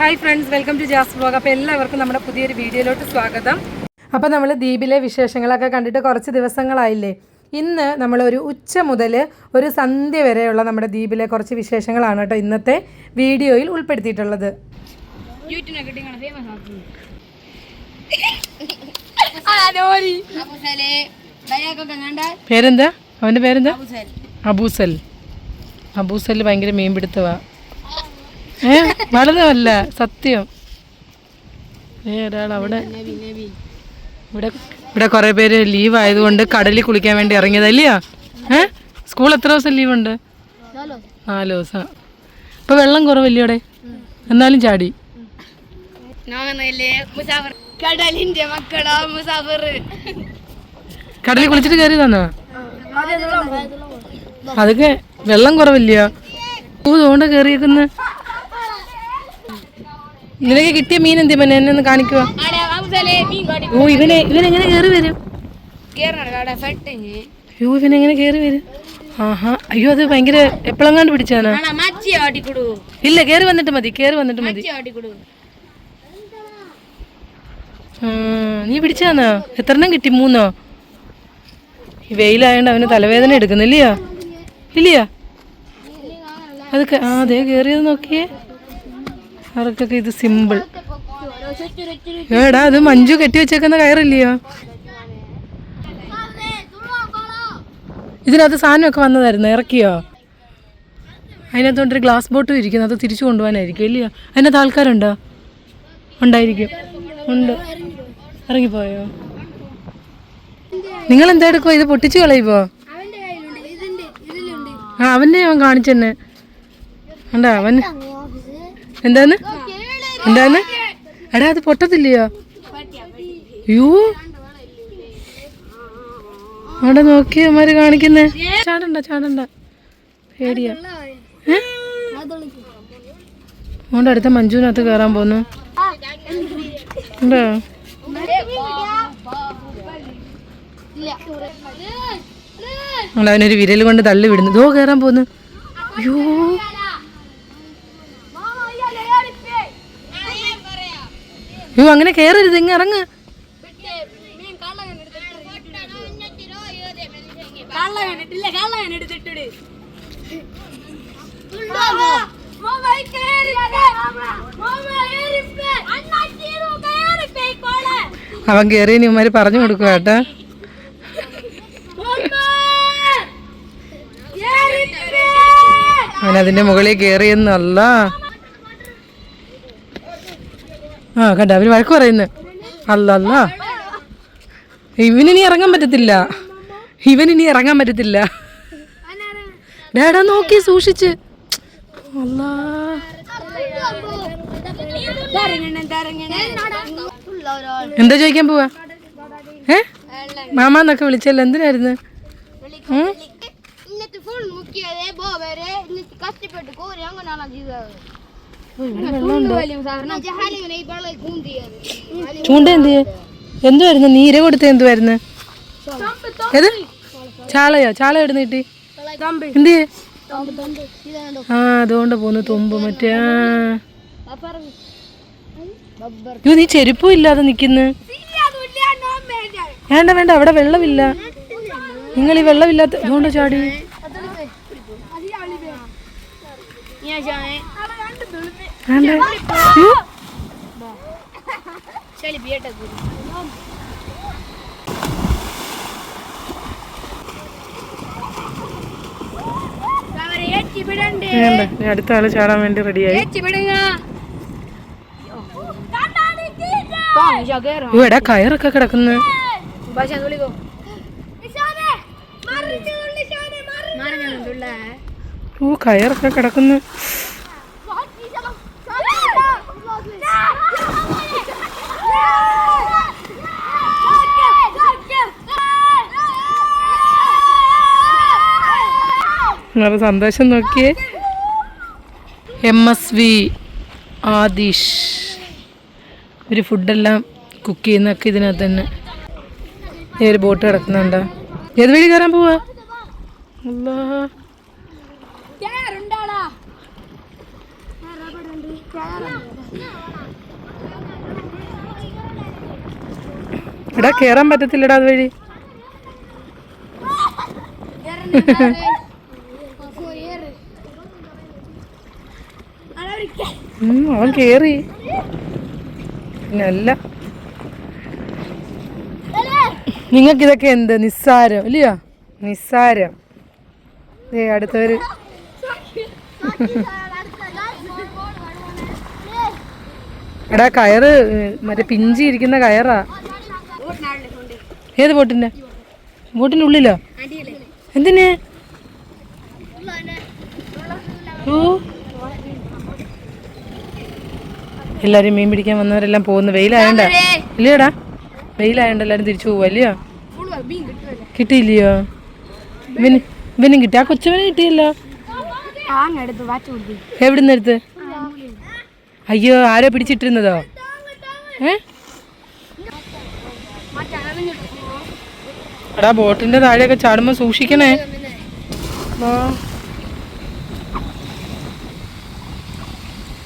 Hi friends welcome to Jas blog അപ്പോൾ എല്ലാവർക്കും നമ്മുടെ പുതിയൊരു വീഡിയോയിലോട്ട് സ്വാഗതം. അപ്പോൾ നമ്മൾ ദ്വീപിലെ വിശേഷങ്ങളൊക്കെ കണ്ടിട്ട് കുറച്ച് ദിവസങ്ങളായില്ലേ? ഇന്ന് നമ്മളൊരു ഉച്ച മുതൽ ഒരു സന്ധ്യ വരെയുള്ള നമ്മുടെ ദ്വീപിലെ കുറച്ച് വിശേഷങ്ങളാണ് കേട്ടോ ഇന്നത്തെ വീഡിയോയിൽ ഉൾപ്പെടുത്തിയിട്ടുള്ളത്. പേരെന്താ? അവന്റെ പേരെന്താ? അബൂസൽ. അബൂസൽ ഭയങ്കര മീൻപിടുത്തവാ. ഏ? വളരമല്ല സത്യം. ഏ ഒരാൾ അവിടെ ഇവിടെ ഇവിടെ കുറേ പേര് ലീവ് ആയതുകൊണ്ട് കടലിൽ കുളിക്കാൻ വേണ്ടി ഇറങ്ങിയതല്ലയോ ഏ? സ്കൂൾ എത്ര ദിവസം ലീവ് ഉണ്ട്? നാല് ദിവസം. ഇപ്പൊ വെള്ളം കുറവല്ലേ അവിടെ? എന്നാലും ചാടി. കടലിന്റെ മക്കളാ മുസാഫർ. കടലിൽ കുളിച്ചിട്ട് കയറി തന്നോ അതൊക്കെ വെള്ളം കുറവില്ല പൂ തോണ്ട കയറിയേക്കുന്ന. നിനക്ക് കിട്ടിയ മീൻ എന്തി പിന്നെ എന്നെ ഒന്ന് കാട്ടി ഓ ഇവനെ ഇവനെങ്ങനെ കയറി വരും? അയ്യോ ഇവനെങ്ങനെ കയറി വരും? ആഹാ അയ്യോ അത് ഭയങ്കര എപ്പോഴെങ്ങാണ്ട് പിടിച്ചാണ് ഇല്ല കയറി വന്നിട്ട് മതി കയറി വന്നിട്ട് മതി. നീ പിടിച്ചാന്നാ എത്രണ്ണം കിട്ടി മൂന്നോ? ഈ വെയിലായോണ്ട് അവന് തലവേദന എടുക്കുന്നില്ലയോ? ഇല്ലയോ? അത് ക- ആ അതേ കയറിയത് നോക്കിയേ. അവർക്കൊക്കെ ഇത് സിമ്പിൾ ഏടാ അത് മഞ്ജു കെട്ടി വെച്ചേക്കുന്ന കയറില്ലയോ? ഇതിനകത്ത് സാധനമൊക്കെ വന്നതായിരുന്നു ഇറക്കിയോ? അതിനകത്തോണ്ടൊരു ഗ്ലാസ് ബോട്ടും ഇരിക്കുന്നു അത് തിരിച്ചു കൊണ്ടുപോകാനായിരിക്കും ഇല്ലയോ? അതിനകത്ത് ആൾക്കാരുണ്ടോ? ഉണ്ടായിരിക്കും. ഉണ്ട്. ഇറങ്ങിപ്പോയോ? നിങ്ങൾ എന്താ എടുക്കുവോ? ഇത് പൊട്ടിച്ചു കളയുമ്പോ ആ അവന്റെ അവൻ കാണിച്ചെന്നെ. ഉണ്ടാ അവൻ എന്താന്ന് എന്താണ്? എടാ അത് പൊട്ടത്തില്ലയോ? അയ്യോ അവിടെ നോക്കി അവന്മാര് കാണിക്കുന്നേ. ചാടണ്ട ചാടണ്ട. പേടിയാ. അതുകൊണ്ട് അടുത്ത മഞ്ജുവിനകത്ത് കയറാൻ പോന്നു. അവനൊരു വിരൽ കൊണ്ട് തള്ളി വിടുന്നു ദോ കയറാൻ പോന്നു. അയ്യോ. അയ്യോ അങ്ങനെ കയറരുത് ഇങ്ങ് ഇറങ്ങ്. അവൻ കയറി ഇവന്മാര് പറഞ്ഞു കൊടുക്കുക കേട്ടാ. അവനതിന്റെ അതിന്റെ മുകളിൽ കയറിയെന്നല്ല ആ കണ്ട? അവർ വഴക്ക് പറയുന്നു. അല്ലല്ല. ഇവനിനി ഇറങ്ങാൻ പറ്റത്തില്ല. ഇവനിനി ഇറങ്ങാൻ പറ്റത്തില്ല. ഡാഡാ നോക്കി സൂക്ഷിച്ച്. അല്ലാ. എന്താ ചോദിക്കാൻ പോവാ? ഏ? മാമാന്നൊക്കെ വിളിച്ചല്ലോ. എന്തിനായിരുന്നു? ഇന്നത്തെ ഫുൾ മുക്കിയതേ ബോബരെ ഇന്നത്തെ കഷ്ടപ്പെട്ട് കോരി അങ്ങനെയാണ് ചെയ്തത് ജഹാലിങ്ങനെ ഈ വെള്ളം കൂന്തിയത് ചൂണ്ട എന്ത് എന്തു എന്തുവായിരുന്നു നീര കൊടുത്ത എന്തുവായിരുന്നു ഏത്? ചാളയോ? ചാള എവിടുന്ന് കിട്ടി? എന്ത്? ആ അതുകൊണ്ട് പോന്നു തുമ്പ് മറ്റേ. അയ്യോ നീ ചെരുപ്പും ഇല്ലാതെ നിക്കുന്നു. വേണ്ട വേണ്ട അവിടെ വെള്ളമില്ല. നിങ്ങൾ ഈ വെള്ളമില്ലാത്ത അതുകൊണ്ട് ചാടി. നീ അടുത്ത ആൾ ചാടാൻ വേണ്ടി റെഡിയായി ഇവിടെ കയറൊക്കെ കിടക്കുന്നു. ഓ കയറൊക്കെ കിടക്കുന്നു. നിങ്ങളുടെ സന്തോഷം നോക്കിയേ. M S V Adish. ഒരു ഫുഡെല്ലാം കുക്ക് ചെയ്യുന്നൊക്കെ ഇതിനകത്ത് തന്നെ. ഈ ഒരു ബോട്ട് കിടക്കുന്നുണ്ടോ. ഏത് വഴി കയറാൻ പോവാ? ഇടാ കേറാൻ പറ്റത്തില്ലടാ അതുവഴി അവൻ കേറി. പിന്നല്ല നിങ്ങൾക്ക് ഇതൊക്കെ എന്ത്? നിസ്സാരം ഇല്ലയോ? നിസ്സാരം. ഏ അടുത്തവര്. എടാ കയറ്. മറ്റേ പിഞ്ചി ഇരിക്കുന്ന കയറാ. ഏത് ബോട്ടിന്റെ? ബോട്ടിന്റെ ഉള്ളിലോ? എന്തിന്? ഓ എല്ലാരും മീൻ പിടിക്കാൻ വന്നവരെല്ലാം പോകുന്നു. വെയിലായോണ്ട? ഇല്ലയോടാ. വെയിലായോണ്ട് എല്ലാരും തിരിച്ചു പോവാ ഇല്ലയോ കിട്ടിയില്ലയോ? ഇവന് ഇവനും കിട്ടി. ആ കൊച്ചവന് കിട്ടിയല്ലോ. എവിടുന്ന് എടുത്ത്? അയ്യോ ആരോ പിടിച്ചിട്ടിരുന്നതോ? ഏ? എടാ ബോട്ടിന്റെ താഴെയൊക്കെ ചാടുമ്പോ സൂക്ഷിക്കണേ ആ.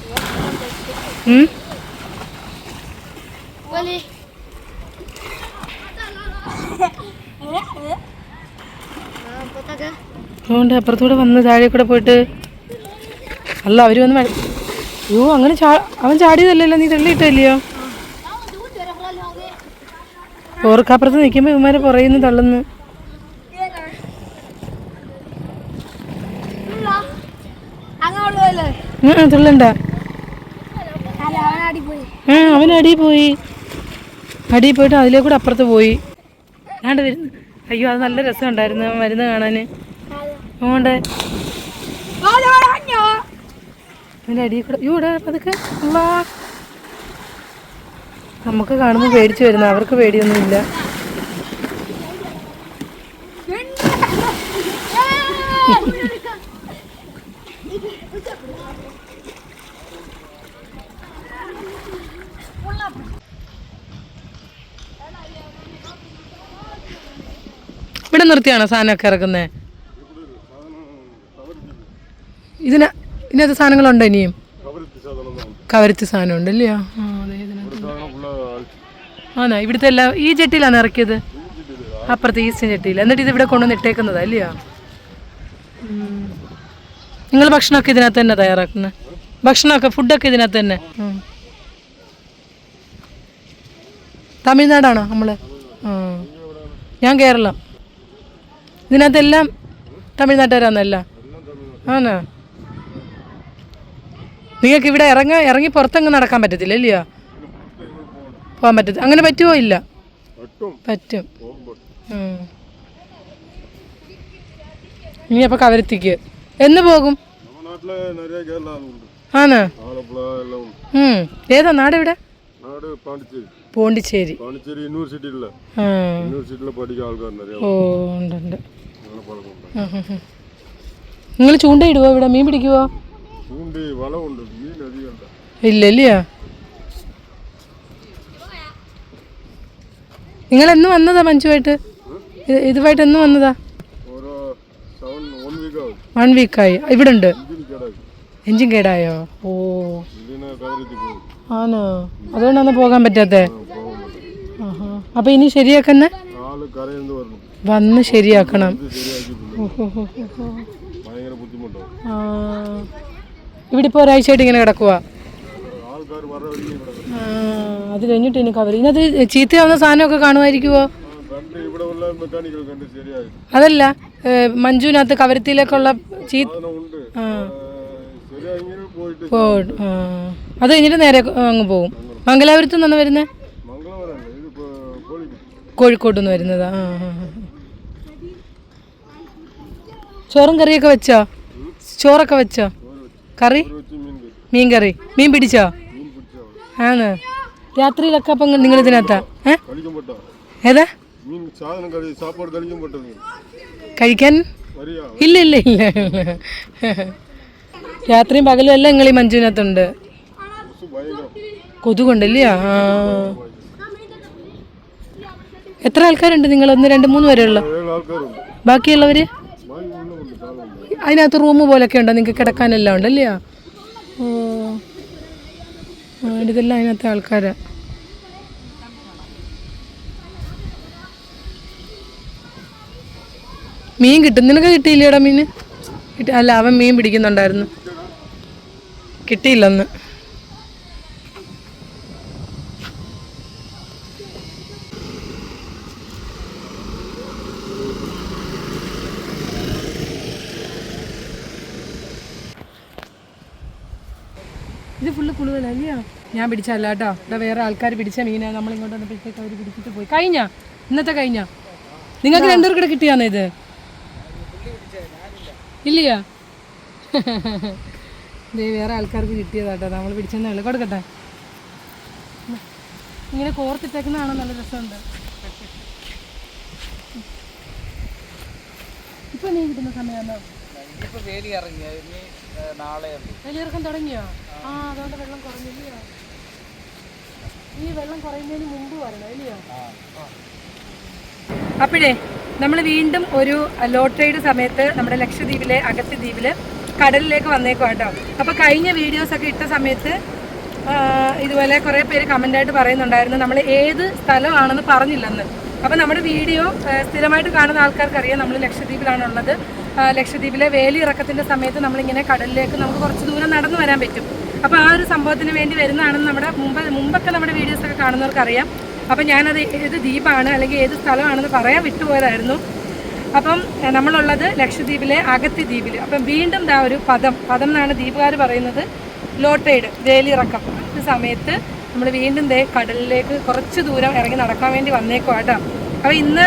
ഉം പോലെ അതുകൊണ്ട് അപ്പുറത്തൂടെ വന്ന് താഴെ കൂടെ പോയിട്ട് അല്ല അവർ വന്ന് അയ്യോ അങ്ങനെ അവൻ ചാടിയതല്ലല്ലോ നീ തള്ളിയിട്ടല്ലയോ ഓർക്കപ്പുറത്ത് നിൽക്കുമ്പോൾ ഇവന്മാരെ പുറയുന്നു തള്ളുന്നു. തുള്ളണ്ട. ആ അവൻ അടി പോയി. അടി പോയിട്ട് അതിലേ കൂടെ അപ്പുറത്ത് പോയി. ആണ്ട് വരുന്നു അയ്യോ അത് നല്ല രസമുണ്ടായിരുന്നു ഉണ്ടായിരുന്നു മരുന്ന് കാണാൻ അതുകൊണ്ട് അവന്റെ അടിയിൽ കൂടെ അയ്യോ ഇവിടെ അതൊക്കെ നമുക്ക് കാണുമ്പോൾ പേടിച്ചു വരുന്നു അവർക്ക് പേടിയൊന്നുമില്ല ഇവിടെ നിർത്തിയാണോ സാധനമൊക്കെ ഇറക്കുന്നത് ഇതിന് ഇതിനകത്ത് സാധനങ്ങളുണ്ടോ ഇനിയും? കവരത്തി സാധനം ഉണ്ട്. അല്ലയോ ആണോ? ഇവിടുത്തെ എല്ലാം ഈ ജെട്ടിയിലാണ് ഇറക്കിയത്? അപ്പുറത്തെ ഈസ്റ്റ് ജെട്ടിയിൽ എന്നിട്ട് ഇത് ഇവിടെ കൊണ്ടുവന്ന് ഇട്ടേക്കുന്നതാ അല്ലയോ നിങ്ങൾ ഭക്ഷണമൊക്കെ ഇതിനകത്ത് തന്നെ തയ്യാറാക്കുന്നത് ഭക്ഷണമൊക്കെ ഫുഡൊക്കെ ഇതിനകത്ത് തന്നെ? തമിഴ്നാടാണോ നമ്മൾ ഞാൻ കേരളം. ഇതിനകത്തെല്ലാം തമിഴ്നാട്ടുകാരാന്നല്ല. ആണോ നിങ്ങൾക്ക് ഇവിടെ ഇറങ്ങാൻ ഇറങ്ങി പുറത്തങ്ങ് നടക്കാൻ പറ്റത്തില്ല ഇല്ലയോ? പോകാൻ പറ്റത്തില്ല. അങ്ങനെ പറ്റുമോ ഇല്ല. പറ്റും. ഇനി അപ്പൊ കവരത്തിക്ക്. എന്ന് പോകും? ആണോ ഏതാ നാടെവിടെ പോണ്ടിച്ചേരി. പോണ്ടിച്ചേരി യൂണിവേഴ്സിറ്റിയിലെ യൂണിവേഴ്സിറ്റിയിലെ ഓ നിങ്ങൾ ചൂണ്ടയിടുവോ ഇവിടെ? മീൻ പിടിക്കുവോ? ചൂണ്ടി മീൻ നിങ്ങൾ എന്ന് വന്നതാ മഞ്ചുമായിട്ട് ഇതുമായിട്ട് എന്ന് വന്നതാ? വൺ വീക്കായി ഇവിടെ ഉണ്ട് എഞ്ചിൻ കേടായോ. ഓ. ആണോ അതുകൊണ്ടാന്ന് പോകാൻ പറ്റാത്തേ. അപ്പൊ ഇനി ശരിയാക്കന്നെ? വന്ന് ശരിയാക്കണം. ഇവിടെ ഇപ്പൊ ഒരാഴ്ചയായിട്ട് ഇങ്ങനെ കിടക്കുക അത് കഴിഞ്ഞിട്ട് ഇനി കവർ ഇനി അത് ചീത്തയാവുന്ന സാധനമൊക്കെ കാണുമായിരിക്കുമോ അതല്ല മഞ്ജുവിനകത്ത് കവരത്തിയിലേക്കുള്ള ചീ അത് കഴിഞ്ഞിട്ട് നേരെ അങ്ങ് പോകും മംഗലാപുരത്ത് നിന്നാണ് വരുന്നത് കോഴിക്കോട്ട് നിന്ന് വരുന്നത്. ആ ചോറും കറിയൊക്കെ വെച്ചോ? ചോറൊക്കെ വെച്ചോ? കറി? മീൻ കറി മീൻ പിടിച്ചോ? ആണ്. രാത്രിയിലൊക്കെ അപ്പം നിങ്ങൾ ഇതിനകത്താ. ഏതാ? കഴിക്കാൻ? ഇല്ല ഇല്ല ഇല്ല രാത്രിയും പകലും എല്ലാം നിങ്ങൾ ഈ മഞ്ജുവിനകത്തുണ്ട്. കൊതുകുണ്ടല്ലേ? ആ. എത്ര ആൾക്കാരുണ്ട് നിങ്ങൾ? ഒന്ന് രണ്ട് മൂന്ന് പേരുള്ള? ബാക്കിയുള്ളവര്? അതിനകത്ത് റൂം പോലൊക്കെ ഉണ്ടോ? നിങ്ങൾക്ക് കിടക്കാനെല്ലാം ഉണ്ടല്ലേ ഓ ഇതെല്ലാം അതിനകത്ത് ആൾക്കാരാ. മീൻ കിട്ടും. നിനക്ക് കിട്ടിയില്ലേടാ മീൻ? അല്ല അവൻ മീൻ പിടിക്കുന്നുണ്ടായിരുന്നു. കിട്ടിയില്ലെന്ന്. ഇത് ഫുള്ള് കുളുവലല്ലയോ ഞാൻ പിടിച്ചല്ല കേട്ടോ. ഇവിടെ വേറെ ആൾക്കാർ പിടിച്ച മീനാ. നമ്മൾ ഇങ്ങോട്ട് വന്നപ്പോഴത്തേക്ക് അവർ പിടിച്ചിട്ട് പോയി. കഴിഞ്ഞ? ഇന്നത്തെ കഴിഞ്ഞ? നിങ്ങൾക്ക് രണ്ടുപേർക്കൂടെ കിട്ടിയാണോ ഇത്? ഇല്ലയോ? വേറെ ആൾക്കാർക്ക് കിട്ടിയതാട്ടോ നമ്മൾ പിടിച്ചെന്നേ ഉള്ളു. കൊടുക്കട്ടെ. ഇങ്ങനെ കോർത്തിട്ടേക്കുന്നതാണോ? നല്ല രസമുണ്ട്. ഇപ്പൊ നീ കിട്ടുന്ന സമയമാണോ? ഇപ്പൊ വേലി ഇറങ്ങി. ഇനി നാളെ വലിയിറക്കം തുടങ്ങിയോ? ആ അതുകൊണ്ട് വെള്ളം കുറഞ്ഞില്ലയോ? ഈ വെള്ളം കുറയുന്നതിന് മുമ്പ് വരണം ഇല്ലയോ? അപ്പോഴേ നമ്മൾ വീണ്ടും ഒരു ലോട്ടറിയുടെ ട്രേഡ് സമയത്ത് നമ്മുടെ ലക്ഷദ്വീപിലെ അഗത്തി ദ്വീപിൽ കടലിലേക്ക് വന്നേക്കും കേട്ടോ. അപ്പോൾ കഴിഞ്ഞ വീഡിയോസ് ഒക്കെ ഇട്ട സമയത്ത് ഇതുപോലെ കുറേ പേര് കമന്റായിട്ട് പറയുന്നുണ്ടായിരുന്നു നമ്മൾ ഏത് സ്ഥലമാണെന്ന് പറഞ്ഞില്ലെന്ന്. അപ്പോൾ നമ്മുടെ വീഡിയോ സ്ഥിരമായിട്ട് കാണുന്ന ആൾക്കാർക്ക് അറിയാം നമ്മൾ ലക്ഷദ്വീപിലാണുള്ളത്. ലക്ഷദ്വീപിലെ വേലി ഇറക്കത്തിന്റെ സമയത്ത് നമ്മളിങ്ങനെ കടലിലേക്ക് നമുക്ക് കുറച്ച് ദൂരം നടന്നു വരാൻ പറ്റും. അപ്പോൾ ആ ഒരു സംഭവത്തിന് വേണ്ടി വരുന്നതാണെന്ന് നമ്മുടെ മുമ്പ് മുമ്പൊക്കെ നമ്മുടെ വീഡിയോസൊക്കെ കാണുന്നവർക്കറിയാം. അപ്പോൾ ഞാനത് ഏത് ദ്വീപാണ് അല്ലെങ്കിൽ ഏത് സ്ഥലമാണെന്ന് പറയാൻ വിട്ടുപോയതായിരുന്നു. അപ്പം നമ്മളുള്ളത് ലക്ഷദ്വീപിലെ അഗത്തി ദ്വീപിൽ അപ്പം വീണ്ടും ദാ ഒരു പദം പദം എന്നാണ് ദ്വീപുകാർ പറയുന്നത്. ലോട്ടൈഡ് വേലിയിറക്കം സമയത്ത് നമ്മൾ വീണ്ടും ദേ കടലിലേക്ക് കുറച്ച് ദൂരം ഇറങ്ങി നടക്കാൻ വേണ്ടി വന്നേക്കുവാട്ടോ അപ്പോൾ ഇന്ന്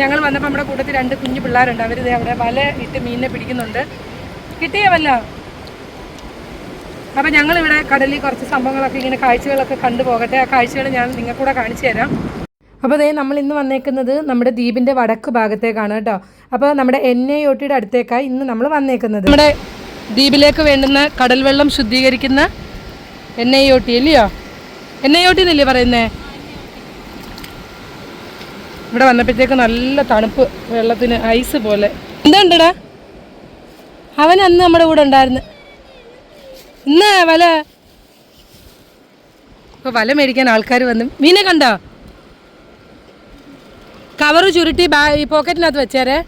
ഞങ്ങൾ വന്നപ്പോൾ നമ്മുടെ കൂട്ടത്തിൽ രണ്ട് കുഞ്ഞു പിള്ളേരുണ്ട്. അവർ അവിടെ വല ഇട്ട് മീനിനെ പിടിക്കുന്നുണ്ട്. കിട്ടിയ വല്ല? അപ്പം ഞങ്ങളിവിടെ കടലിൽ കുറച്ച് സംഭവങ്ങളൊക്കെ ഇങ്ങനെ കാഴ്ചകളൊക്കെ കണ്ടു പോകട്ടെ. ആ കാഴ്ചകൾ ഞാൻ നിങ്ങൾക്കൂടെ കാണിച്ചു തരാം. അപ്പോൾ അതേ നമ്മൾ ഇന്ന് വന്നേക്കുന്നത് നമ്മുടെ ദ്വീപിന്റെ വടക്ക് ഭാഗത്തേക്കാണ് കേട്ടോ. അപ്പോൾ നമ്മുടെ എൻ ഐ ഒ ടിയുടെ അടുത്തേക്കായി ഇന്ന് നമ്മൾ വന്നേക്കുന്നത്. നമ്മുടെ ദ്വീപിലേക്ക് വേണ്ടുന്ന കടൽ വെള്ളം ശുദ്ധീകരിക്കുന്ന എൻ ഐ ഒ ടി അല്ലയോ? എൻ ഐ ഒ ടി എന്നല്ലേ പറയുന്നേ? ഇവിടെ വന്നപ്പോഴത്തേക്ക് നല്ല തണുപ്പ് വെള്ളത്തിന് ഐസ് പോലെ. എന്തുണ്ടടാ അവൻ അന്ന് നമ്മുടെ കൂടെ ഉണ്ടായിരുന്നു. ഇന്ന് വല. ഇപ്പൊ വല മേടിക്കാൻ ആൾക്കാർ വന്നു. മീനെ കണ്ടോ? കവറ് ചുരുട്ടി ബാ ഈ പോക്കറ്റിനകത്ത് വെച്ചേരെ.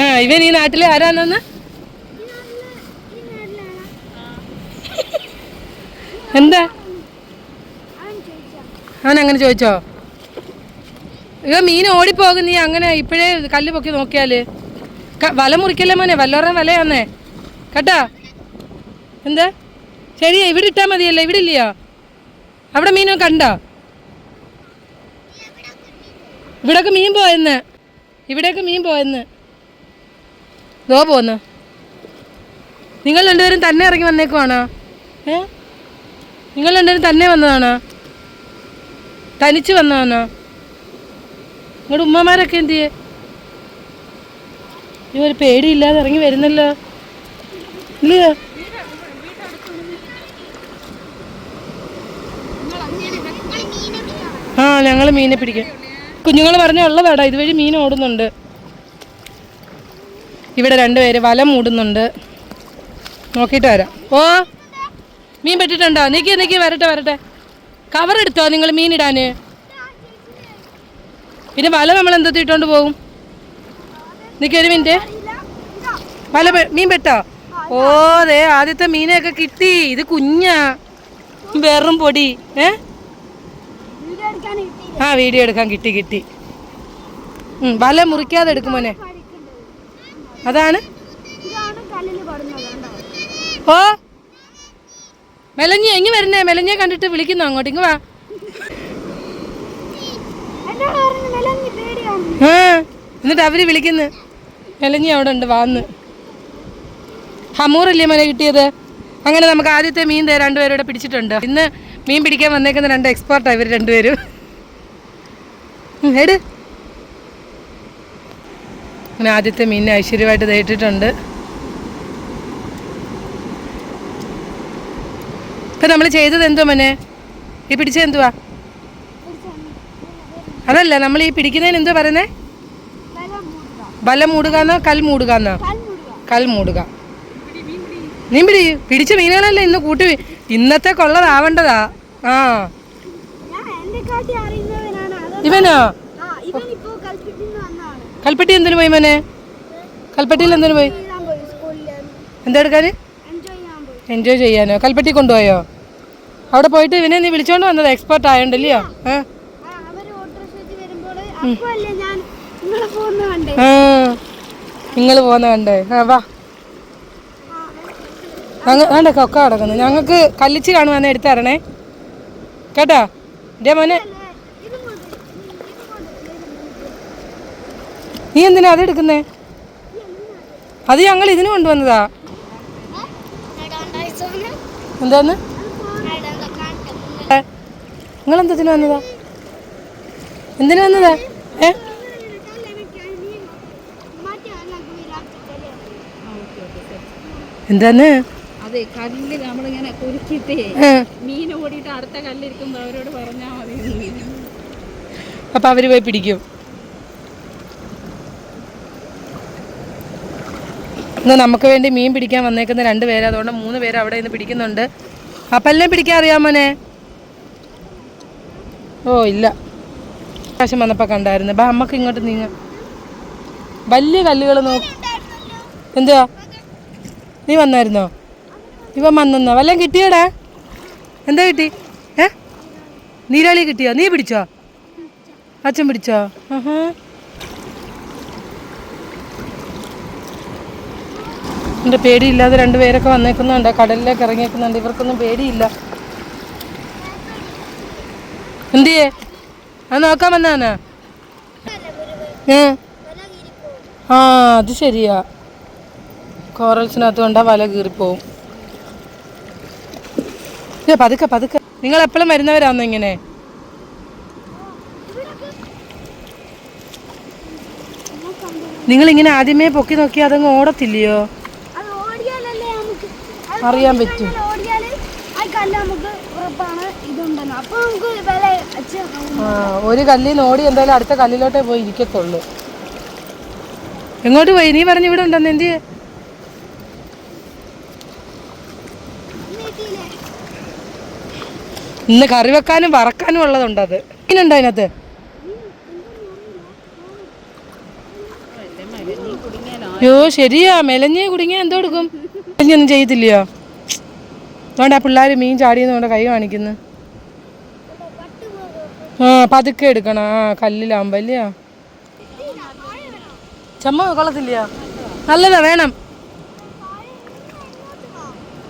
ആ ഇവൻ ഈ നാട്ടിലെ ആരാണെന്ന് ഈ നാട്ടിലെ ഈ നാട്ടിലാണ് എന്താ? അവൻ അങ്ങനെ ചോദിച്ചോ? ഇവ മീൻ ഓടിപ്പോകും നീ അങ്ങനെ ഇപ്പോഴേ കല്ല് പൊക്കി നോക്കിയാൽ. വല മുറിക്കല്ലേ മോനെ? വല്ലോറേ വലയാന്നേ. കേട്ടാ? എന്താ? ശരിയാ ഇവിടെ ഇട്ടാ മതിയല്ലേ. ഇവിടെ ഇല്ലയോ? അവിടെ മീനോ കണ്ടോ? ഇവിടൊക്കെ മീൻ പോയെന്ന്. ഇവിടെയൊക്കെ മീൻ പോയെന്ന്. ദോ പോന്ന്. നിങ്ങൾ രണ്ടുപേരും തന്നെ ഇറങ്ങി വന്നേക്കുവാണോ? ഏ? നിങ്ങൾ രണ്ടുപേരും തന്നെ വന്നതാണോ. തനിച്ച് വന്നതാണോ. നിങ്ങളുടെ ഉമ്മമാരൊക്കെ എന്ത് ചെയ്യേ? ഈ ഒരു പേടിയില്ലാതെ ഇറങ്ങി വരുന്നല്ലോ. ഇല്ലയോ ആ ഞങ്ങൾ മീനെ പിടിക്കും. കുഞ്ഞുങ്ങൾ പറഞ്ഞ ഉള്ളതാടാ ഇതുവഴി മീൻ ഓടുന്നുണ്ട്. ഇവിടെ രണ്ടുപേര് വല മൂടുന്നുണ്ട്. നോക്കിയിട്ട് വരാം. ഓ മീൻ പെട്ടിട്ടുണ്ടോ നിക്കി നിക്കി വരട്ടെ വരട്ടെ. കവർ എടുത്തോ നിങ്ങൾ മീൻ പിന്നെ വല നമ്മൾ എന്തോ ഇട്ടോണ്ട് പോകും? നിക്കി ഒരു മിനിറ്റ് വല മീൻ പെട്ടോ? ഓ ദേ ആദ്യത്തെ മീനെയൊക്കെ കിട്ടി. ഇത് കുഞ്ഞാ. വെറും പൊടി. ഏ? ആ വീഡിയോ എടുക്കാൻ കിട്ടി കിട്ടി. വല മുറിക്കാതെ എടുക്കും മോനെ. അതാണ്? ഓ മെലഞ്ഞി എങ്ങി വരുന്നേ? മെലഞ്ഞെ കണ്ടിട്ട് വിളിക്കുന്നു അങ്ങോട്ട്? വാ. എന്നിട്ട് അവർ വിളിക്കുന്നു? മെലഞ്ഞി അവിടെ ഉണ്ട് വാന്ന്. ഹമൂറല്ലേ മല കിട്ടിയത്? അങ്ങനെ നമുക്ക് ആദ്യത്തെ മീൻ രണ്ടുപേരും ഇവിടെ പിടിച്ചിട്ടുണ്ട്. ഇന്ന് മീൻ പിടിക്കാൻ വന്നേക്കുന്ന രണ്ട് എക്സ്പേർട്ടാണ് ഇവർ രണ്ടുപേരും. എട്. അങ്ങനെ ആദ്യത്തെ മീനിനെ ഐശ്വര്യമായിട്ട് ദേ ഇട്ടിട്ടുണ്ട് ഇപ്പം നമ്മൾ ചെയ്തത് എന്തോ മോനെ? ഈ പിടിച്ചത് എന്തുവാ? അതല്ല നമ്മൾ ഈ പിടിക്കുന്നതിന് എന്തോ പറയുന്നേ? ബലം മൂടുക എന്നോ കൽ മൂടുക എന്നോ കൽ മൂടുക. നീ പിടി പിടിച്ച മീനുകളല്ലേ ഇന്ന് കൂട്ടി ഇന്നത്തെ കൊള്ളതാവണ്ടതാ ആ. ഇവനോ? കൽപ്പെട്ടി എന്തിനു പോയി മോനെ? കൽപ്പെട്ടിയിൽ എന്തിനു പോയി? എഴുതാൻ പോയി സ്കൂളിൽ എന്താ എടുക്കാൻ എൻജോയ് എൻജോയ് ചെയ്യാനോ? കൽപ്പെട്ടി കൊണ്ടുപോയോ? അവിടെ പോയിട്ട് ഇവനെ നീ വിളിച്ചോണ്ട് വന്നത് എക്സ്പെർട്ട് ആയോണ്ടല്ലയോ? നിങ്ങൾ പോകുന്ന കണ്ടേ? ആ വാ. വേണ്ട കൊക്ക കിടക്കുന്നു ഞങ്ങൾക്ക് കല്ലിച്ച് കാണുവാന്ന് എടുത്തരണേ. കേട്ടോ? ഇതേ മോനെ. നീ എന്തിനാ അത് എടുക്കുന്നേ? അത് ഞങ്ങൾ ഇതിന് കൊണ്ടുവന്നതാ. എന്താന്ന്? നിങ്ങൾ എന്തിനു വന്നതാ? എന്തിനു വന്നതാ? ഏ? എന്താന്ന്? അതെ കല്ല് നമ്മളിങ്ങനെ മീൻ ഓടിയിട്ട് അടുത്ത കല്ലിരിക്കുമ്പോ അവരോട് പറഞ്ഞാൽ മതി. അപ്പൊ അവർ പോയി പിടിക്കും. ഇന്ന് നമുക്ക് വേണ്ടി മീൻ പിടിക്കാൻ വന്നേക്കുന്ന രണ്ട് പേര് അതുകൊണ്ട് മൂന്ന് പേര് അവിടെ നിന്ന് പിടിക്കുന്നുണ്ട്. എല്ലാം പിടിക്കാൻ അറിയാമോനെ ഓ ഇല്ല. പ്രാവശ്യം വന്നപ്പോൾ കണ്ടായിരുന്നു. ബാ അമ്മയ്ക്ക് ഇങ്ങോട്ട് നീങ്ങ. വലിയ കല്ലുകൾ നോക്ക് എന്തുവാ? നീ വന്നായിരുന്നോ? ഇവൻ വന്നെന്നോ? വല്ലതും കിട്ടിയോടാ? എന്താ കിട്ടി? ഏ? നീരാളി കിട്ടിയോ? നീ പിടിച്ചോ? അച്ഛൻ പിടിച്ചോ? എന്റെ പേടിയില്ലാതെ രണ്ടുപേരൊക്കെ വന്നേക്കുന്നുണ്ട്. കടലിലേക്ക് ഇറങ്ങിയേക്കുന്നുണ്ട്. ഇവർക്കൊന്നും പേടിയില്ല. എന്തിയേ? അത് നോക്കാൻ വന്നാനാ ഏ? ആ അത് ശരിയാ. കോറൽസിനകത്ത് കൊണ്ടാ വല കീറിപ്പോവും. ഏ പതുക്കെ പതുക്കെ. നിങ്ങൾ എപ്പോഴും വരുന്നവരാന്നോ ഇങ്ങനെ? നിങ്ങൾ ഇങ്ങനെ ആദ്യമേ പൊക്കി നോക്കി അതങ്ങ് ഓടത്തില്ലയോ? അറിയാൻ പറ്റും. ഒരു കല്ലിൽ ഓടി എന്തായാലും അടുത്ത കല്ലിലോട്ടേ പോയി ഇരിക്കത്തുള്ളൂ. എങ്ങോട്ട് പോയി? നീ പറഞ്ഞു ഇവിടെ ഉണ്ടെന്ന് എന്ത് ഇന്ന് കറി വെക്കാനും വറക്കാനും ഉള്ളതുണ്ട് അത്. മീനുണ്ടോ അതിനകത്ത്? യോ ശരിയാ. മെലഞ്ഞേ കുടുങ്ങിയ എന്തോ എടുക്കും. മെലഞ്ഞൊന്നും അതുകൊണ്ട് ആ പിള്ളേർ മീൻ ചാടിയെന്നുകൊണ്ട് കൈ കാണിക്കുന്നു. ആ പതുക്കെ എടുക്കണം. ആ കല്ലിലാവുമ്പോ അല്ലയോ ചമ്മ കൊള്ളത്തില്ലയോ? നല്ലതാ വേണം.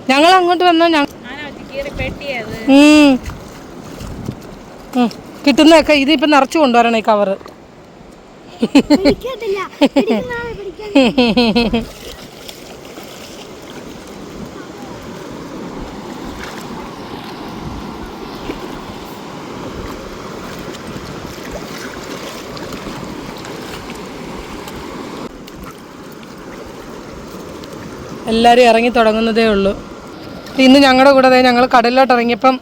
ഞങ്ങൾ അങ്ങോട്ട് വന്നാ ഞങ്ങൾ. കിട്ടുന്നതൊക്കെ ഇതിപ്പോ നിറച്ചു കൊണ്ടുവരണം ഈ കവറ്. എല്ലാവരും ഇറങ്ങി തുടങ്ങുന്നതേ ഉള്ളൂ. ഇന്ന് ഞങ്ങളുടെ കൂടെ ഞങ്ങൾ കടലിലോട്ട് ഇറങ്ങിയപ്പം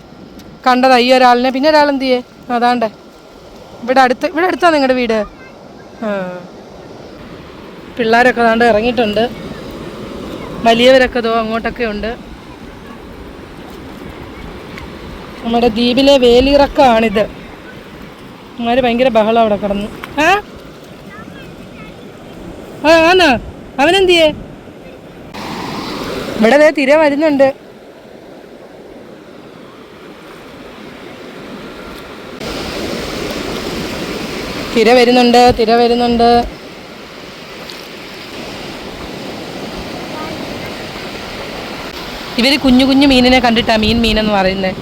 കണ്ടത് ഈ ഒരാളിനെ. പിന്നെ ഒരാൾ എന്ത് ചെയ്യേ? അതാണ്ട്. ഇവിടെ അടുത്ത് ഇവിടെ അടുത്താണ് നിങ്ങളുടെ വീട്? പിള്ളേരൊക്കെ അതാണ്ട് ഇറങ്ങിയിട്ടുണ്ട്. വലിയവരൊക്കെ ദോ അങ്ങോട്ടൊക്കെ ഉണ്ട്. നമ്മുടെ ദ്വീപിലെ വേലിറക്കമാണിത് അമ്മാര് ഭയങ്കര ബഹളം അവിടെ കിടന്നു. ആ ആ ആന്നാ. അവനെന്തിയേ ഇവിടെ ദേ തിര വരുന്നുണ്ട്. തിര വരുന്നുണ്ട് തിര വരുന്നുണ്ട്. ഇവർ കുഞ്ഞു കുഞ്ഞു മീനിനെ കണ്ടിട്ടാ മീൻ മീനെന്ന് പറയുന്നത്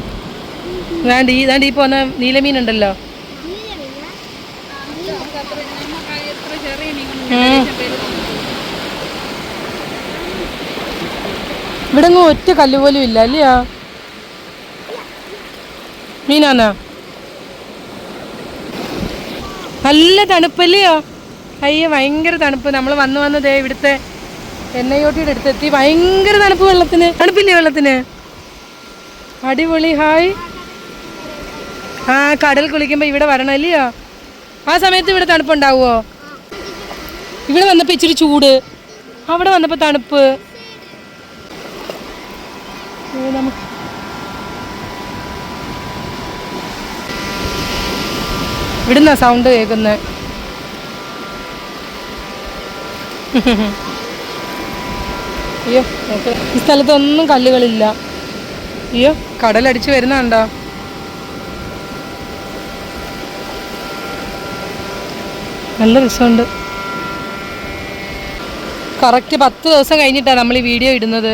വേണ്ട ഈ ദാണ്ട് ഈ പോന്ന നീലമീൻ ഉണ്ടല്ലോ എത്ര ചെറിയ മീൻ ഉം. ഇവിടെ അങ്ങ് ഒറ്റ കല്ല് പോലും ഇല്ല അല്ലയോ മീനാന്ന? നല്ല തണുപ്പല്ലയോ അയ്യ ഭയങ്കര തണുപ്പ്. നമ്മൾ വന്ന് വന്നതേ ഇവിടുത്തെ എൻ ഐ ഒ ടിയുടെ അടുത്തെത്തി. ഭയങ്കര തണുപ്പ് വെള്ളത്തിന്. തണുപ്പില്ലേ വെള്ളത്തിന്? അടിപൊളി ഹായ്. ആ കടൽ കുളിക്കുമ്പോൾ ഇവിടെ വരണം അല്ലയോ? ആ സമയത്ത് ഇവിടെ തണുപ്പുണ്ടാവുമോ ഇവിടെ വന്നപ്പോൾ ഇച്ചിരി ചൂട്. അവിടെ വന്നപ്പോ തണുപ്പ്. നമുക്ക്. ഇവിടുന്ന സൗണ്ട് കേൾക്കുന്നത് അയ്യോ നോക്ക്. ഈ സ്ഥലത്തൊന്നും കല്ലുകളില്ല. അയ്യോ കടലടിച്ച് വരുന്നുണ്ടോ നല്ല രസമുണ്ട്. കറക്റ്റ് പത്ത് ദിവസം കഴിഞ്ഞിട്ടാണ് നമ്മൾ ഈ വീഡിയോ ഇടുന്നത്.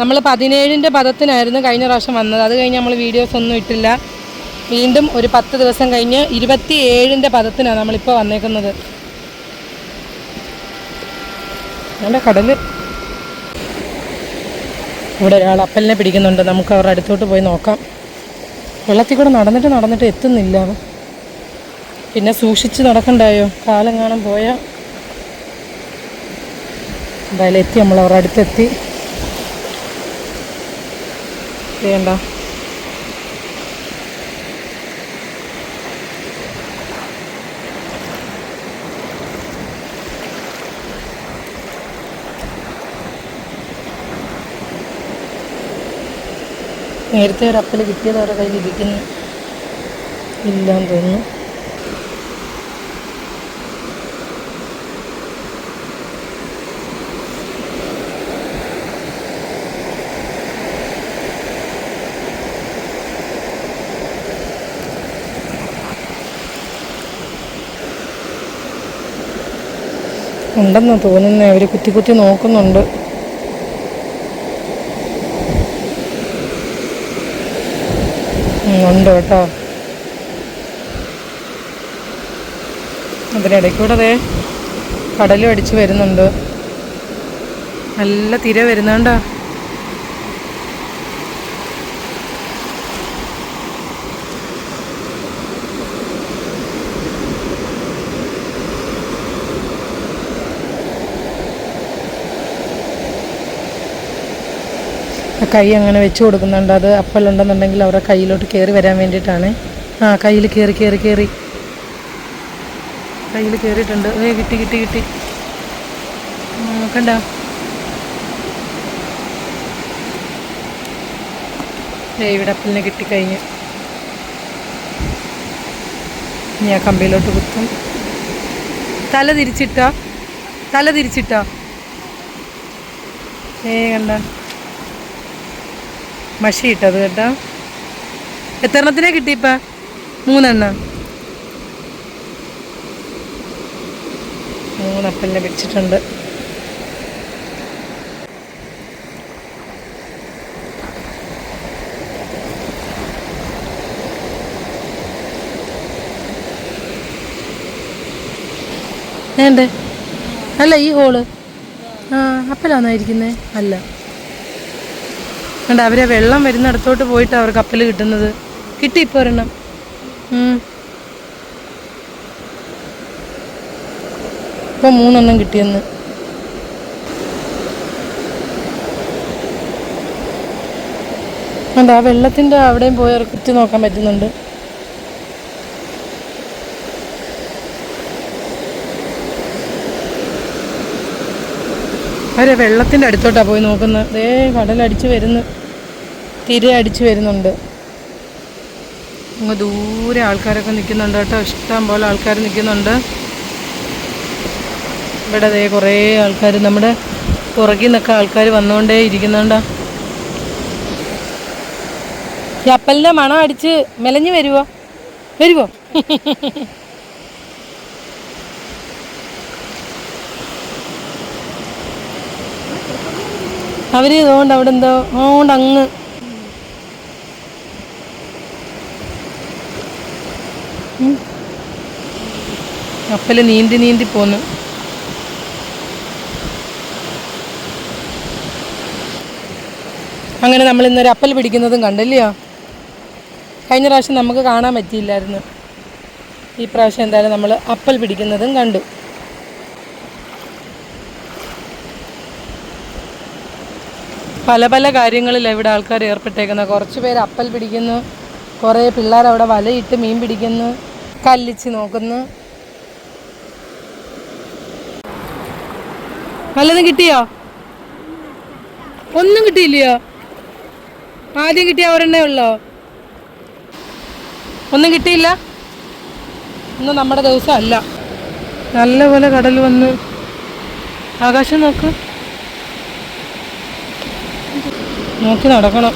നമ്മൾ പതിനേഴിന്റെ പദത്തിനായിരുന്നു കഴിഞ്ഞ പ്രാവശ്യം വന്നത്. അത് കഴിഞ്ഞ് നമ്മൾ വീഡിയോസ് ഒന്നും ഇട്ടില്ല. വീണ്ടും ഒരു പത്ത് ദിവസം കഴിഞ്ഞ് ഇരുപത്തി ഏഴിന്റെ പദത്തിനാണ് നമ്മളിപ്പോൾ വന്നേക്കുന്നത്. നല്ല കടൽ. ഇവിടെ ഒരാൾ അപ്പലിനെ പിടിക്കുന്നുണ്ട്. നമുക്ക് അവരുടെ അടുത്തോട്ട് പോയി നോക്കാം. വെള്ളത്തിൽ കൂടെ നടന്നിട്ട് നടന്നിട്ട് എത്തുന്നില്ല. പിന്നെ സൂക്ഷിച്ച് നടക്കണ്ടായോ? കാലം കാണാൻ പോയാൽ എന്തായാലും എത്തി. നമ്മൾ അവരുടെ അടുത്തെത്തി. വേണ്ട നേരത്തെ ഒരു അപ്പൽ കിട്ടിയത് അവരുടെ കയ്യിൽ ഇരിക്കുന്നു. ഇല്ലാന്ന് തോന്നുന്നു. ഉണ്ടെന്ന് തോന്നുന്നേ. അവർ കുത്തി കുത്തി നോക്കുന്നുണ്ട്. ഉണ്ട് കേട്ടോ. അതിനിടയ്ക്കൂടെ അതെ കടലും അടിച്ച് വരുന്നുണ്ട്. നല്ല തിര വരുന്നുണ്ടോ? കൈ അങ്ങനെ വെച്ച് കൊടുക്കുന്നുണ്ട്. അത് അപ്പലുണ്ടെന്നുണ്ടെങ്കിൽ അവരുടെ കയ്യിലോട്ട് കയറി വരാൻ വേണ്ടിയിട്ടാണ്. ആ കയ്യിൽ കയറി കയറി കയറി കയ്യിൽ കയറിയിട്ടുണ്ട് ഏ കിട്ടി കിട്ടി കിട്ടി. കണ്ടോ? ഏ ഇവിടെ അപ്പലിനെ കിട്ടിക്കഴിഞ്ഞ്. ഇനി ആ കമ്പിയിലോട്ട് കുത്തും. തല തിരിച്ചിട്ടോ? തല തിരിച്ചിട്ടോ? ഏ കണ്ട? മഷി ഇട്ടത് കേട്ടോ. എത്രണ്ണത്തിനെ കിട്ടിയപ്പ മൂന്നെണ്ണം. മൂന്നപ്പം പിടിച്ചിട്ടുണ്ട്. വേണ്ടേ അല്ല ഈ ഹോൾ. ആ അപ്പലാന്നായിരിക്കുന്നേ അല്ല. കണ്ട അവരെ വെള്ളം വരുന്നിടത്തോട്ട് പോയിട്ട് അവർ കപ്പൽ കിട്ടുന്നത്. കിട്ടി ഇപ്പോൾ ഒരെണ്ണം. ഇപ്പൊ മൂന്നെണ്ണം കിട്ടിയെന്ന് കണ്ട ആ വെള്ളത്തിന്റെ അവിടെയും പോയി കുത്തി നോക്കാൻ പറ്റുന്നുണ്ട്. അവരെ വെള്ളത്തിന്റെ അടുത്തോട്ടാ പോയി നോക്കുന്നത്. ദേ കടലടിച്ച് വരുന്നു. തിര അടിച്ചു വരുന്നുണ്ട്. അങ്ങ് ദൂരെ ആൾക്കാരൊക്കെ നിൽക്കുന്നുണ്ട് കേട്ടോ. ഇഷ്ടം പോലെ ആൾക്കാർ നിൽക്കുന്നുണ്ട്. ഇവിടെ ദേ കുറേ ആൾക്കാർ നമ്മുടെ പുറകിൽ നിന്നൊക്കെ ആൾക്കാർ വന്നുകൊണ്ടേ ഇരിക്കുന്നുണ്ടോ. ചപ്പലിന്റെ മണം അടിച്ച് മെലഞ്ഞു വരുവോ? വരുവോ? അവർ ഇതുകൊണ്ട് അവിടെ എന്തോ അതുകൊണ്ട് അങ്ങ് കപ്പൽ നീന്തി നീന്തി പോന്നു. അങ്ങനെ നമ്മൾ ഇന്നൊരു അപ്പൽ പിടിക്കുന്നതും കണ്ടല്ലയോ? കഴിഞ്ഞ പ്രാവശ്യം നമുക്ക് കാണാൻ പറ്റിയില്ലായിരുന്നു. ഈ പ്രാവശ്യം എന്തായാലും നമ്മൾ അപ്പൽ പിടിക്കുന്നതും കണ്ടു. പല പല കാര്യങ്ങളിലാണ് ഇവിടെ ആൾക്കാർ ഏർപ്പെട്ടേക്കുന്നത് കുറച്ച് പേര് അപ്പൽ പിടിക്കുന്നു. കുറേ പിള്ളേർ അവിടെ വലയിട്ട് മീൻ പിടിക്കുന്നു. കല്ലിച്ച് നോക്കുന്നു. വല്ലതും കിട്ടിയോ? ഒന്നും കിട്ടിയില്ലയോ? ആദ്യം കിട്ടിയ ഒരെണ്ണേ ഉള്ളോ? ഒന്നും കിട്ടിയില്ല? ഇന്ന് നമ്മുടെ ദിവസം അല്ല. നല്ലപോലെ കടൽ വന്ന് ആകാശം നോക്ക്. നോക്കി നടക്കണം.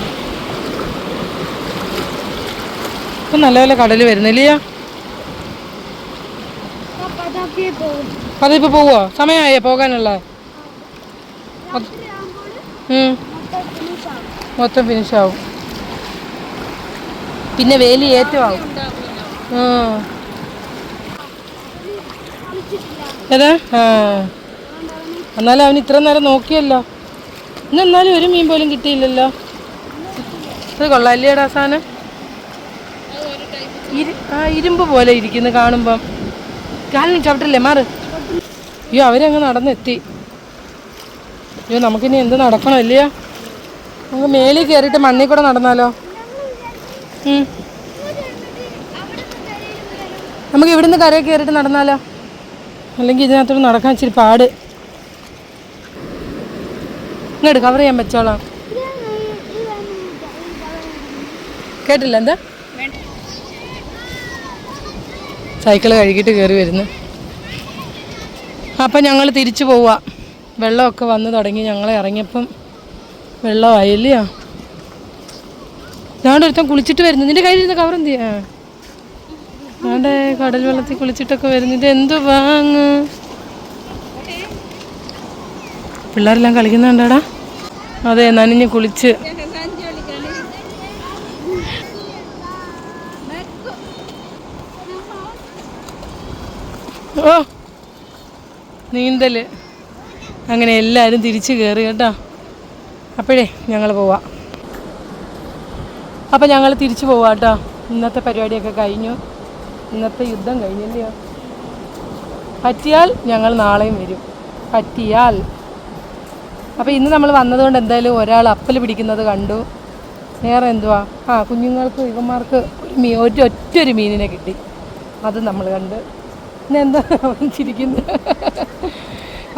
ഇപ്പം നല്ലപോലെ കടൽ വരുന്നില്ലയോ അതിപ്പോൾ പോവോ സമയമായോ പോകാനുള്ള. മൊത്തം ഫിനിഷ് ആവും പിന്നെ വേലി ഏറ്റവും ഏതാ? ആ. എന്നാലും അവൻ ഇത്ര നേരം നോക്കിയല്ലോ. ഇന്ന് എന്നാലും ഒരു മീൻ പോലും കിട്ടിയില്ലല്ലോ. ഇത് കൊള്ളാല്ലേടാ സാധനം ആ ഇരുമ്പ് പോലെ ഇരിക്കുന്നു കാണുമ്പം. കാലിന് ചവിട്ടല്ലേ? മാറ്. അയ്യോ അവരങ്ങ് നടന്നെത്തി. അയ്യോ നമുക്കിനി എന്ത് നടക്കണം ഇല്ലയോ നമുക്ക് മേളിൽ കയറിയിട്ട് മണ്ണിൽ കൂടെ നടന്നാലോ. നമുക്ക് ഇവിടുന്ന് കരയിൽ കയറിയിട്ട് നടന്നാലോ? അല്ലെങ്കിൽ ഇതിനകത്തോട് നടക്കാൻ ഇച്ചിരി പാട്. ഇങ്ങോട്ട് കവർ ചെയ്യാൻ പറ്റോളാം കേട്ടില്ല എന്താ? സൈക്കിൾ കഴുകിയിട്ട് കയറി വരുന്നു. അപ്പം ഞങ്ങൾ തിരിച്ചു പോവുക വെള്ളമൊക്കെ വന്ന് തുടങ്ങി ഞങ്ങൾ ഇറങ്ങിയപ്പം വെള്ളമായില്ലയോ ഞാൻ ഒരുത്തം കുളിച്ചിട്ട് വരുന്നു. നിന്റെ കയ്യിലിരുന്ന കവർ എന്ത് ചെയ്യാ? ഞാണ്ട് കടൽ വെള്ളത്തിൽ കുളിച്ചിട്ടൊക്കെ വരുന്നു. ഇത് എന്തു വാങ്ങ്? പിള്ളേരെല്ലാം കളിക്കുന്നുണ്ടാ അതെ നനഞ്ഞ് കുളിച്ച്. ഓ നീന്തൽ അങ്ങനെ എല്ലാവരും തിരിച്ചു കയറി കേട്ടോ. അപ്പോഴേ ഞങ്ങൾ പോവാം. അപ്പം ഞങ്ങൾ തിരിച്ചു പോവാം കേട്ടോ. ഇന്നത്തെ പരിപാടിയൊക്കെ കഴിഞ്ഞു. ഇന്നത്തെ യുദ്ധം കഴിഞ്ഞില്ലയോ? പറ്റിയാൽ ഞങ്ങൾ നാളെയും വരും. പറ്റിയാൽ. അപ്പോൾ ഇന്ന് നമ്മൾ വന്നതുകൊണ്ട് എന്തായാലും ഒരാൾ അപ്പൽ പിടിക്കുന്നത് കണ്ടു. വേറെ എന്തുവാ? ആ കുഞ്ഞുങ്ങൾക്ക് ഇവന്മാർക്ക് ഒരു മീ ഒറ്റ ഒരു മീനിനെ കിട്ടി. അത് നമ്മൾ കണ്ട്. പിന്നെ എന്താ ചിരിക്കുന്നത്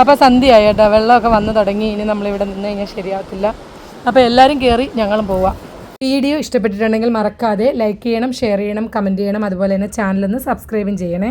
അപ്പോൾ സന്ധ്യയായി കേട്ടോ. വെള്ളമൊക്കെ വന്ന് തുടങ്ങി. ഇനി നമ്മളിവിടെ നിന്ന് കഴിഞ്ഞാൽ ശരിയാവത്തില്ല. അപ്പോൾ എല്ലാവരും കയറി ഞങ്ങളും പോവാം. വീഡിയോ ഇഷ്ടപ്പെട്ടിട്ടുണ്ടെങ്കിൽ മറക്കാതെ ലൈക്ക് ചെയ്യണം ഷെയർ ചെയ്യണം കമന്റ് ചെയ്യണം. അതുപോലെ തന്നെ ചാനലൊന്ന് സബ്സ്ക്രൈബും ചെയ്യണേ.